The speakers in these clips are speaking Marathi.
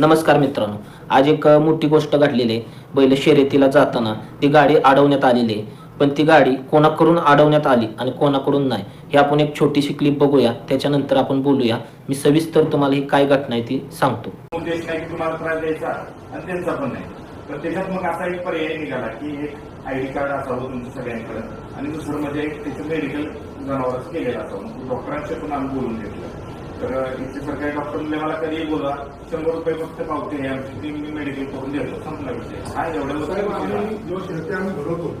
नमस्कार मित्रांनो. आज एक मोठी गोष्ट घडलेली आहे. बैल शर्यतीला जाताना ती गाडी अडवण्यात आलेली आहे. पण ती गाडी कोणाकडून अडवण्यात आली आणि कोणाकडून नाही हे आपण एक छोटीशी क्लिप बघूया. त्याच्यानंतर आपण बोलूया. मी सविस्तर तुम्हाला ही काय घटना आहे ती सांगतो. उद्देश नाही की तुम्हाला त्रास द्यायचा आणि त्यांचा पण नाही. तर त्याच्यात मग असा एक पर्याय निघाला की एक आय डी कार्ड असावं तुमचं सगळ्यांकडे आणि दुसरं म्हणजे त्याचं मेडिकल जनावरच केलेलं असावं. मग डॉक्टरांचे पण आम्ही बोलून घेतलं. तर इथे सरकारी डॉक्टर म्हणले मला कधीही बोलवा शंभर रुपये फक्त पावते हे आमची. ती मी मेडिकल करून देतो. संपला विषय. हा एवढं साहेब आम्ही जेव्हा शेती आम्ही भरवतो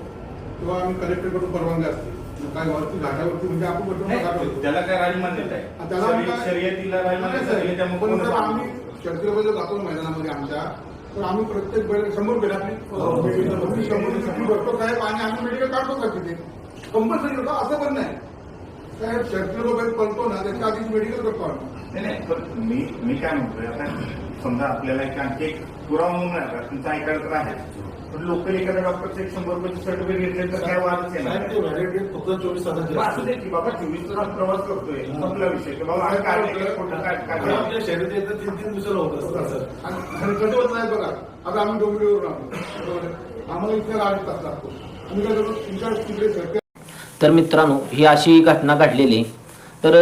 तेव्हा आम्ही कलेक्टरकडून परवानगी असते. काय वरती घाटावरती म्हणजे आपण बटन त्याला काय राजमान्यता आणि आहे त्याला शर्यतीला राजमान्यता दिली त्यामुळे आम्ही शर्तीला जातो मैदानामध्ये आमच्या. तर आम्ही प्रत्येक बैल शंभर बैल आपली हो. मेडिकल शंभर चिठ्ठी भरतो साहेब. आणि आम्ही मेडिकल काढतो का तिथे. कंपल्सरी होतं असं पण नाही. साहेब बैल पळतो ना त्याच्या आधीच मेडिकल करतो नाही नाही पण मी मी काय म्हणतोय आता समजा आपल्याला एक आणखी एक पुरावा म्हणून आहे का, तुमचा ऐकायला तर आहे. पण लोकल एखाद्या डॉक्टरचं एक शंभर रुपयाचे सर्टिफिकेट घेतले तर काय वादच येणार? साहेब, ते व्हॅलिडिटी फक्त चोवीस तासाची मग असू दे की बाबा चोवीस तास प्रवास करतोय संपला विषय. की बाबा काय केलं, कुठं काय काय केलं. आपल्या येतात तीन तीन दिवसाला होत असतात सर. आणि आणि कधी होत नाही बघा. आता आम्ही डोंबिवलीवरून आलो. आम्हाला इथे आठ तास लागतो आम्ही काय करतो? तुमच्या तिकडे शर्ती तर मित्रांनो ही अशी घटना घडलेली आहे. तर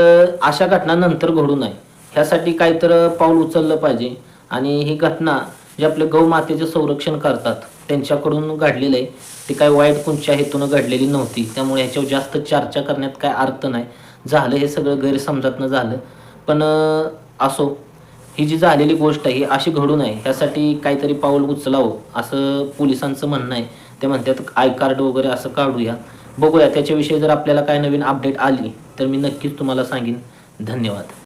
अशा घटना नंतर घडू नये ह्यासाठी काहीतरी पाऊल उचललं पाहिजे. आणि ही घटना जे आपले गौमातेचे संरक्षण करतात त्यांच्याकडून घडलेलं आहे. ती काय वाईट कोणत्या हेतूनं घडलेली नव्हती. त्यामुळे ह्याच्यावर जास्त चर्चा करण्यात काय अर्थ नाही. झालं हे सगळं गैरसमजातनं झालं. पण असो ही जी झालेली गोष्ट आहे ही अशी घडू नये ह्यासाठी काहीतरी पाऊल उचलावं असं पोलिसांचं म्हणणं आहे. ते म्हणतात आय कार्ड वगैरे असं काढूया. बघूया त्याच्याविषयी जर आपल्याला काय नवीन अपडेट आली तर मी नक्कीच तुम्हाला सांगेन. धन्यवाद.